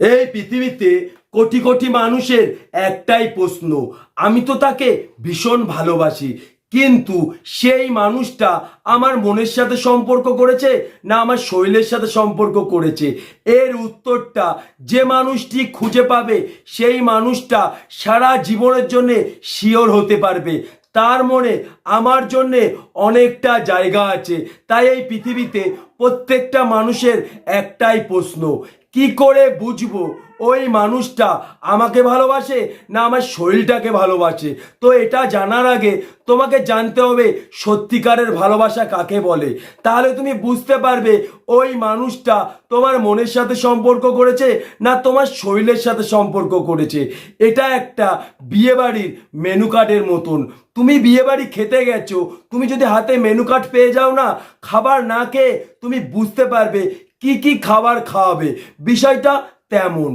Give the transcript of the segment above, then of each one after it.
এই পৃথিবীতে কোটি কোটি মানুষের একটাই প্রশ্ন। আমি তো তাকে ভীষণ ভালোবাসি, কিন্তু সেই মানুষটা আমার মনের সাথে সম্পর্ক করেছে না আমার শরীরের সাথে সম্পর্ক করেছে? এর উত্তরটা যে মানুষটি খুঁজে পাবে, সেই মানুষটা সারা জীবনের জন্য শিওর হতে পারবে। তার মনে আমার জন্যে অনেকটা জায়গা আছে। তাই এই পৃথিবীতে প্রত্যেকটা মানুষের একটাই প্রশ্ন কি করে বুঝব? ওই মানুষটা আমাকে ভালোবাসে না আমার শরীরটাকে ভালোবাসে? তো এটা জানার আগে তোমাকে জানতে হবে সত্যিকারের ভালোবাসা কাকে বলে। তাহলে তুমি বুঝতে পারবে ওই মানুষটা তোমার মনের সাথে সম্পর্ক করেছে না তোমার শরীরের সাথে সম্পর্ক করেছে। এটা একটা বিয়েবাড়ির মেনু কার্ডের মতন। তুমি বিয়েবাড়ি খেতে গেছো, তুমি যদি হাতে মেনু কার্ড পেয়ে যাও না, খাবার না খেয়ে তুমি বুঝতে পারবে কি কি খাবার খাওয়াবে। বিষয়টা তেমন।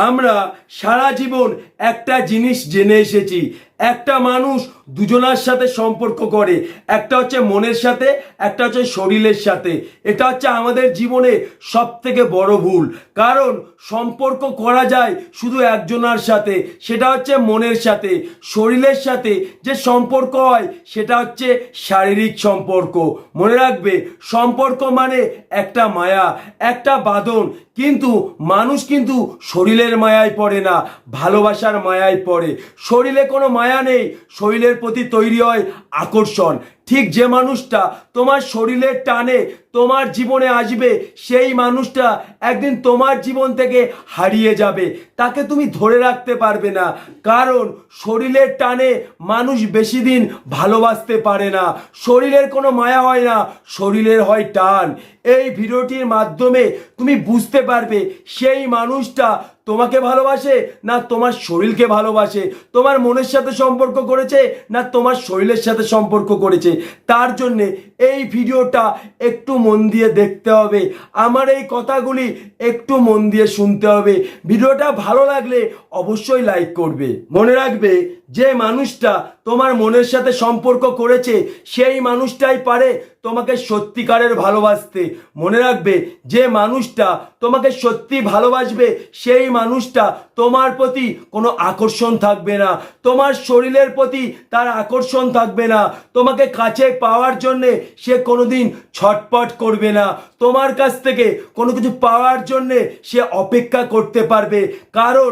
আমরা সারা জীবন একটা জিনিস জেনে এসেছি একটা মানুষ দুজনার সাথে সম্পর্ক করে, একটা হচ্ছে মনের সাথে, একটা হচ্ছে শরীরের সাথে। এটা হচ্ছে আমাদের জীবনে সব থেকে বড় ভুল। কারণ সম্পর্ক করা যায় শুধু একজনার সাথে, সেটা হচ্ছে মনের সাথে। শরীরের সাথে যে সম্পর্ক হয়, সেটা হচ্ছে শারীরিক সম্পর্ক। মনে রাখবে, সম্পর্ক মানে একটা মায়া, একটা বাঁধন। কিন্তু মানুষ কিন্তু শরীরের মায়ায় পড়ে না, ভালোবাসার মায়ায় পড়ে। শরীরে কোনো মায়া নেই। শরীরের প্রতি তৈরি হয় আকর্ষণ। ঠিক যে মানুষটা তোমার শরীরের টানে, তোমার জীবনে আসবে, সেই মানুষটা একদিন তোমার জীবন থেকে হারিয়ে যাবে। তাকে তুমি ধরে রাখতে পারবে না। কারণ শরীরের টানে মানুষ বেশি দিন ভালোবাসতে পারে না। শরীরের কোনো মায়া হয় না, শরীরের হয় টান। এই ভিডিওটির মাধ্যমে তুমি বুঝতে পারবে সেই মানুষটা তোমাকে ভালোবাসে না তোমার শরীরকে ভালোবাসে। তোমার মনের সাথে সম্পর্ক করেছে না তোমার শরীরের সাথে সম্পর্ক করেছে। তার জন্যে এই ভিডিওটা একটু মন দিয়ে দেখতে হবে। আমার এই কথাগুলি একটু মন দিয়ে শুনতে হবে। ভিডিওটা ভালো লাগলে অবশ্যই লাইক করবে। মনে রাখবে, যে মানুষটা তোমার মনের সাথে সম্পর্ক করেছে, সেই মানুষটাই পারে তোমাকে সত্যিকারের ভালোবাসতে। মনে রাখবে, যে মানুষটা তোমাকে সত্যি ভালোবাসবে, সেই মানুষটা তোমার প্রতি কোনো আকর্ষণ থাকবে না। তোমার শরীরের প্রতি তার আকর্ষণ থাকবে না। তোমাকে কাছে পাওয়ার জন্যে সে কোনোদিন ছটপট করবে না। তোমার কাছ থেকে কোনো কিছু পাওয়ার জন্যে সে অপেক্ষা করতে পারবে। কারণ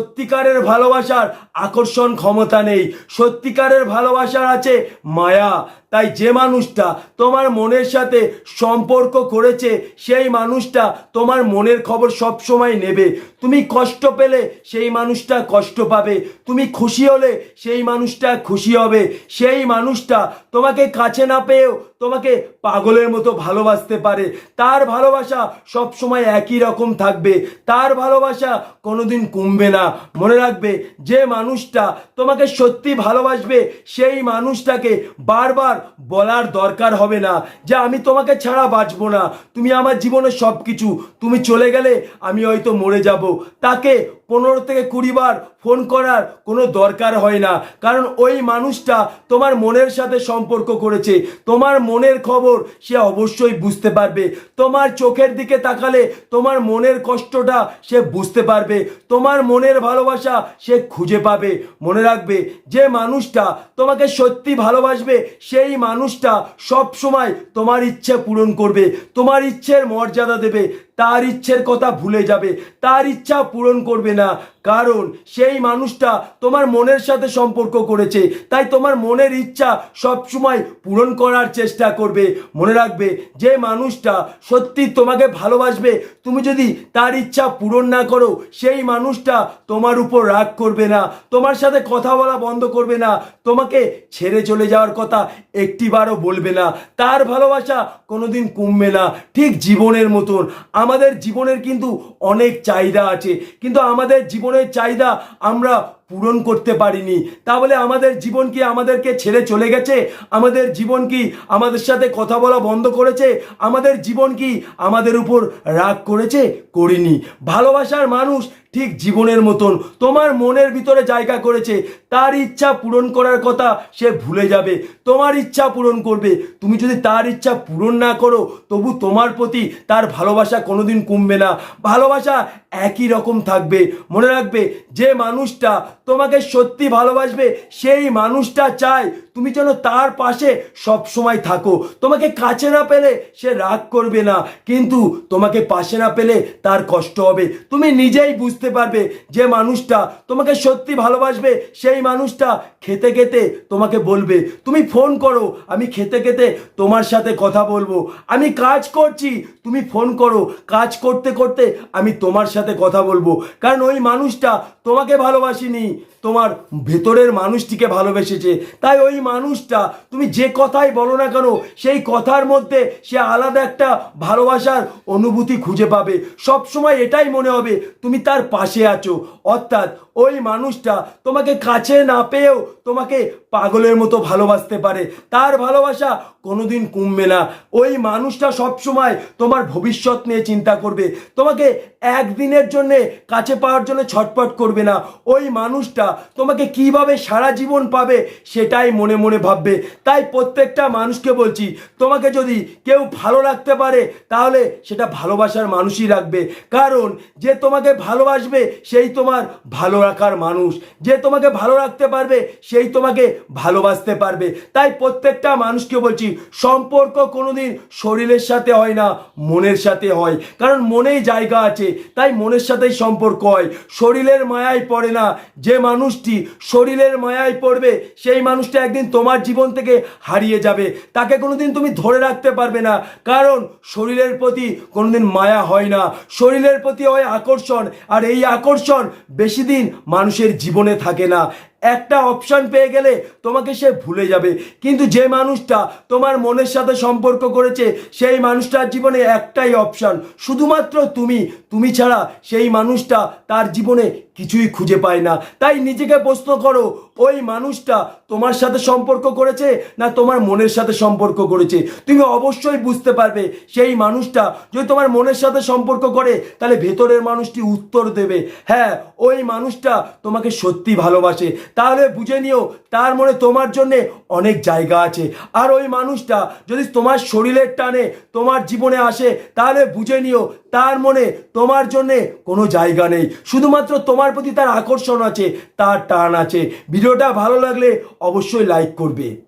সত্যিকারের ভালোবাসার আকর্ষণ ক্ষমতা নেই। সত্যিকারের ভালোবাসার আছে মায়া। তাই যে মানুষটা তোমার মনের সাথে সম্পর্ক করেছে, সেই মানুষটা তোমার মনের খবর সব সময় নেবে। তুমি কষ্ট পেলে সেই মানুষটা কষ্ট পাবে। তুমি খুশি হলে সেই মানুষটা খুশি হবে। সেই মানুষটা তোমাকে কাছে না পেয়েও তোমাকে পাগলের মতো ভালোবাসতে পারে। তার ভালোবাসা সব সময় একই রকম থাকবে। তার ভালোবাসা কোনোদিন কমবে না। মনে রাখবে, যে মানুষটা তোমাকে সত্যি ভালোবাসবে, সেই মানুষটাকে বারবার বলার দরকার হবে না যে, আমি তোমাকে ছাড়া বাঁচবো না। তুমি আমার জীবনের সব কিছু তুমি চলে গেলে আমি হয়তো মরে যাব। তাকে পনেরো থেকে কুড়ি বার ফোন করার কোনো দরকার হয় না। কারণ ওই মানুষটা তোমার মনের সাথে সম্পর্ক করেছে। তোমার মনের খবর সে অবশ্যই বুঝতে পারবে। তোমার চোখের দিকে তাকালে তোমার মনের কষ্টটা সে বুঝতে পারবে। তোমার মনের ভালোবাসা সে খুঁজে পাবে। মনে রাখবে, যে মানুষটা তোমাকে সত্যি ভালোবাসবে, সেই মানুষটা সব সময় তোমার ইচ্ছে পূরণ করবে। তোমার ইচ্ছের মর্যাদা দেবে। তার ইচ্ছের কথা ভুলে যাবে, তার ইচ্ছা পূরণ করবে না। কারণ সেই মানুষটা তোমার মনের সাথে সম্পর্ক করেছে, তাই তোমার মনের ইচ্ছা সব সময় পূরণ করার চেষ্টা করবে। মনে রাখবে, যে মানুষটা সত্যি তোমাকে ভালোবাসবে, তুমি যদি তার ইচ্ছা পূরণ না করো, সেই মানুষটা তোমার উপর রাগ করবে না, তোমার সাথে কথা বলা বন্ধ করবে না, তোমাকে ছেড়ে চলে যাওয়ার কথা একটিবারও বলবে না। তার ভালোবাসা কোনোদিন কমবে না, ঠিক জীবনের মতন। আমাদের জীবনের কিন্তু অনেক চাহিদা আছে। কিন্তু আমাদের জীবনের চাহিদা আমরা পূরণ করতে পারিনি। তাহলে আমাদের জীবন কি আমাদেরকে ছেড়ে চলে গেছে? আমাদের জীবন কি আমাদের সাথে কথা বলা বন্ধ করেছে? আমাদের জীবন কি আমাদের উপর রাগ করেছে? করিনি। ভালোবাসার মানুষ ঠিক জীবনের মতন। তোমার মনের ভিতরে জায়গা করেছে। তার ইচ্ছা পূরণ করার কথা সে ভুলে যাবে। তোমার ইচ্ছা পূরণ করবে। তুমি যদি তার ইচ্ছা পূরণ না করো, তবু তোমার প্রতি তার ভালোবাসা কোনোদিন কমবে না। ভালোবাসা একই রকম থাকবে। মনে রাখবে, যে মানুষটা তোমাকে সত্যি ভালোবাসবে, সেই মানুষটা চায় তুমি যেন তার পাশে সব সময় থাকো। তোমাকে কাছে না পেলে সে রাগ করবে না, কিন্তু তোমাকে পাশে না পেলে তার কষ্ট হবে। তুমি নিজেই বুঝতে পারবে যে মানুষটা তোমাকে সত্যি ভালোবাসবে, সেই মানুষটা খেতে খেতে তোমাকে বলবে, তুমি ফোন করো, আমি খেতে খেতে তোমার সাথে কথা বলব। আমি কাজ করছি, তুমি ফোন করো। কাজ করতে করতে আমি তোমার সাথে কথা বলব। কারণ ওই মানুষটা তোমাকে ভালোবাসিনি তোমার ভেতরের মানুষটিকে ভালোবেসেছে। তাই ওই মানুষটা, তুমি যে কথাই বলো না কেন, সেই কথার মধ্যে সে আলাদা একটা ভালোবাসার অনুভূতি খুঁজে পাবে। সব সময় এটাই মনে হবে, তুমি তার পাশে আছো। অর্থাৎ ওই মানুষটা তোমাকে কাছে না পেয়েও তোমাকে পাগলের মতো ভালোবাসতে পারে। তার ভালোবাসা কোনোদিন কমবে না। ওই মানুষটা সব সময় তোমার ভবিষ্যৎ নিয়ে চিন্তা করবে। তোমাকে একদিনের জন্যে কাছে পাওয়ার জন্য ছটপট করবে না। ওই মানুষটা তোমাকে কীভাবে সারা জীবন পাবে সেটাই মনে মনে ভাববে। তাই প্রত্যেকটা মানুষকে বলছি, তোমাকে যদি কেউ ভালো রাখতে পারে, তাহলে সেটা ভালোবাসার মানুষই রাখবে। কারণ যে তোমাকে ভালোবাসবে, সেই তোমার ভালো রাখার মানুষ। যে তোমাকে ভালো রাখতে পারবে সেই তোমাকে ভালোবাসতে পারবে। তাই প্রত্যেকটা মানুষকে বলছি, সম্পর্ক কোনোদিন শরীরের সাথে হয় না, মনের সাথে হয়। কারণ মনেই জায়গা আছে, তাই মনের সাথেই সম্পর্ক হয়। শরীরের মায়ায় পড়ে না, যে মানুষটি শরীরের মায়ায় পড়বে, সেই মানুষটা একদিন তোমার জীবন থেকে হারিয়ে যাবে। তাকে কোনোদিন তুমি ধরে রাখতে পারবে না, কারণ শরীরের প্রতি কোনোদিন মায়া হয় না। শরীরের প্রতি হয় আকর্ষণ, আর এই আকর্ষণ বেশি দিন মানুষের জীবনে থাকে না। একটা অপশান পেয়ে গেলে তোমাকে সে ভুলে যাবে। কিন্তু যে মানুষটা তোমার মনের সাথে সম্পর্ক করেছে, সেই মানুষটার জীবনে একটাই অপশান শুধুমাত্র তুমি তুমি ছাড়া সেই মানুষটা তার জীবনে কিছুই খুঁজে পায় না। তাই নিজেকে প্রশ্ন করো ওই মানুষটা তোমার সাথে সম্পর্ক করেছে না তোমার মনের সাথে সম্পর্ক করেছে? তুমি অবশ্যই বুঝতে পারবে সেই মানুষটা যদি তোমার মনের সাথে সম্পর্ক করে, তাহলে ভেতরের মানুষটি উত্তর দেবে। হ্যাঁ ওই মানুষটা তোমাকে সত্যি ভালোবাসে। তাহলে বুঝে নিও, তার মনে তোমার জন্যে অনেক জায়গা আছে। আর ওই মানুষটা যদি তোমার শরীরের টানে তোমার জীবনে আসে, তাহলে বুঝে নিও তার মনে তোমার জন্যে কোনো জায়গা নেই। শুধুমাত্র তোমার প্রতি তার আকর্ষণ আছে, তার টান আছে। ভিডিওটা ভালো লাগলে অবশ্যই লাইক করবে।